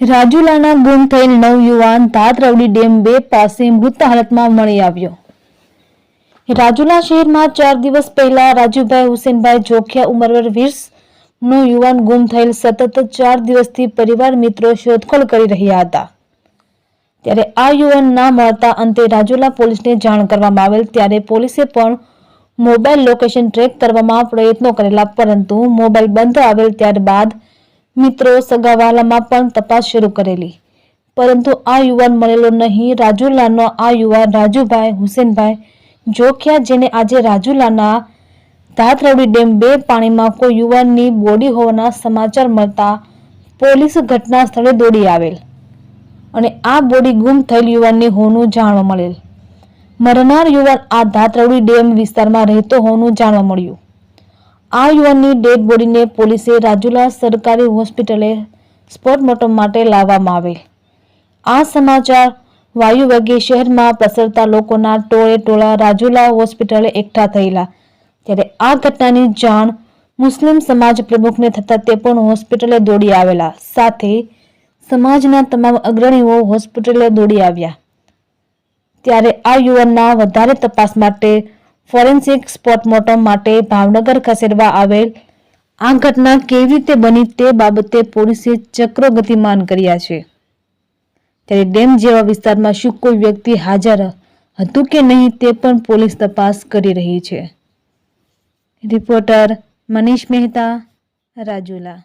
રાજુલાના ગુમ થયેલ નવયુવાન ધાતરવડી ડેમ બે પાસે મૃત હાલતમાં મળી આવ્યો. રાજુલા શહેરમાં ચાર દિવસ પહેલા રાજુભાઈ હુસેનભાઈ જોખિયા ઉમરવર વીસ નો યુવાન ગુમ થયેલ સતત ચાર દિવસથી પરિવાર મિત્રો શોધખોળ કરી રહ્યા હતા. ત્યારે આ યુવાન ના મળતા અંતે રાજુલા પોલીસને જાણ કરવામાં આવેલ, ત્યારે પોલીસે પણ મોબાઈલ લોકેશન ટ્રેક કરવામાં પ્રયત્નો કરેલા, પરંતુ મોબાઈલ બંધ આવેલ ત્યારબાદ મિત્રો સગાવાલામાં પણ તપાસ શરૂ કરેલી. પરંતુ આ યુવાન મળેલો નહીં. રાજુલાનો આ યુવાન રાજુભાઈ હુસેનભાઈ જોખ્યા, જેને આજે રાજુલાના ધાતરવડી ડેમ બે પાણીમાં કોઈ યુવાનની બોડી હોવાના સમાચાર મળતા પોલીસ ઘટના સ્થળે દોડી આવેલ અને આ બોડી ગુમ થયેલ યુવાનની હોવાનું જાણવા મળેલ. મરનાર યુવાન આ ધાતરવડી ડેમ વિસ્તારમાં રહેતો હોવાનું જાણવા મળ્યું. આ યુવાનની ડેડ બોડીને પોલીસે રાજુલા સરકારી હોસ્પિટલે સ્પોટમોર્ટમ માટે લાવવામાં આવેલ. આ સમાચાર વાયુવેગે શહેરમાં પ્રસરતા લોકોના ટોળે ટોળા રાજુલા હોસ્પિટલે એકઠા થયેલા. ત્યારે આ ઘટનાની જાણ મુસ્લિમ સમાજ પ્રમુખને થતાં તે પણ હોસ્પિટલે દોડી આવેલા. સાથે સમાજના તમામ અગ્રણીઓ હોસ્પિટલે દોડી આવ્યા. ત્યારે આ યુવાનના વધારે તપાસ માટે ફોરેન્સિક પોસ્ટમોર્ટમ માટે ભાવનગર ખસેડવા આવેલ. આ ઘટના કેવી રીતે બની તે બાબતે પોલીસે ચક્રો ગતિમાન કર્યા છે. ત્યારે ડેમ જેવા વિસ્તારમાં શું કોઈ વ્યક્તિ હાજર હતું કે નહીં તે પણ પોલીસ તપાસ કરી રહી છે. રિપોર્ટર મનીષ મહેતા, રાજુલા.